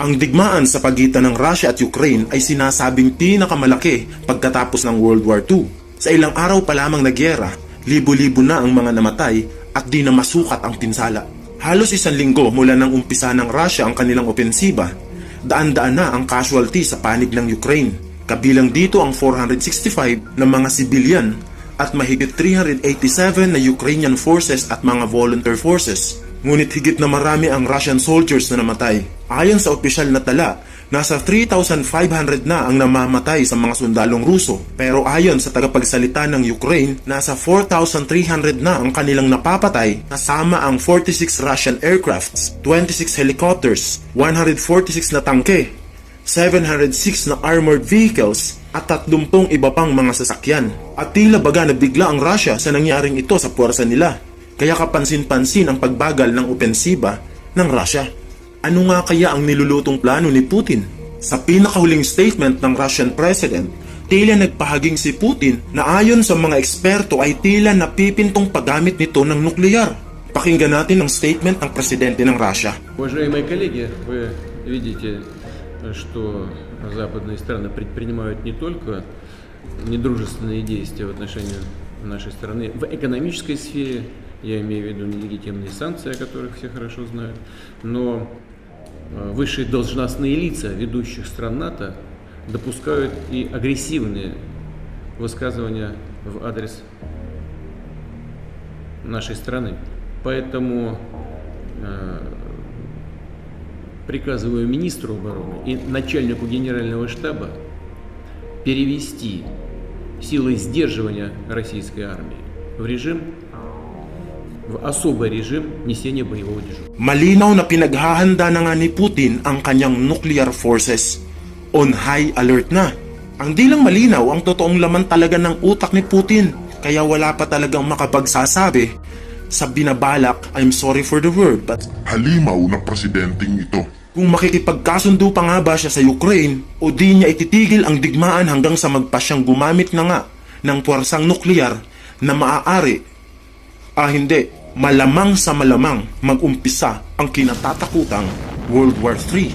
Ang digmaan sa pagitan ng Russia at Ukraine ay sinasabing pinakamalaki pagkatapos ng World War II. Sa ilang araw pa lamang na gyera, libo-libo na ang mga namatay at di na masukat ang pinsala. Halos isang linggo mula nang umpisa ng Russia ang kanilang opensiba, daan-daan na ang casualty sa panig ng Ukraine. Kabilang dito ang 465 na mga sibilyan at mahigit 387 na Ukrainian forces at mga volunteer forces. Ngunit higit na marami ang Russian soldiers na namatay. Ayon sa opisyal na tala, nasa 3,500 na ang namamatay sa mga sundalong Ruso. Pero ayon sa tagapagsalita ng Ukraine, nasa 4,300 na ang kanilang napapatay kasama ang 46 Russian aircrafts, 26 helicopters, 146 na tangke, 706 na armored vehicles at 30 iba pang mga sasakyan. At tila baga na bigla ang Russia sa nangyaring ito sa puwersa nila. Kaya kapansin-pansin ang pagbagal ng opensiba ng Russia. Ano nga kaya ang nilulutong plano ni Putin? Sa pinakahuling statement ng Russian President, tila nagpahaging si Putin na ayon sa mga eksperto ay tila napipintong paggamit nito ng nuklear. Pakinggan natin ang statement ng presidente ng Russia. Уважаемые коллеги, вы видите, что западные страны предпринимают не только недружественные действия в отношении нашей страны в экономической сфере, я имею в виду нелегитимные санкции, о которых все хорошо знают, но э, высшие должностные лица ведущих стран НАТО допускают и агрессивные высказывания в адрес нашей страны. Поэтому э, приказываю министру обороны и начальнику генерального штаба перевести силы сдерживания российской армии в режим, в особый режим несения боевого дежурства. Malinaw na pinaghahanda na nga ni Putin ang kanyang nuclear forces. On high alert na. Ang di lang malinaw ang totoong laman talaga ng utak ni Putin. Kaya wala pa talagang makapagsasabi sa binabalak, I'm sorry for the word, but halimaw na presidenteng ito. kung makikipagkasundo pa nga ba siya sa Ukraine o di niya ititigil ang digmaan hanggang sa magpa siyang gumamit na nga ng puwersang nuklear na maaari, ah hindi, malamang sa malamang mag-umpisa ang kinatatakutang World War III.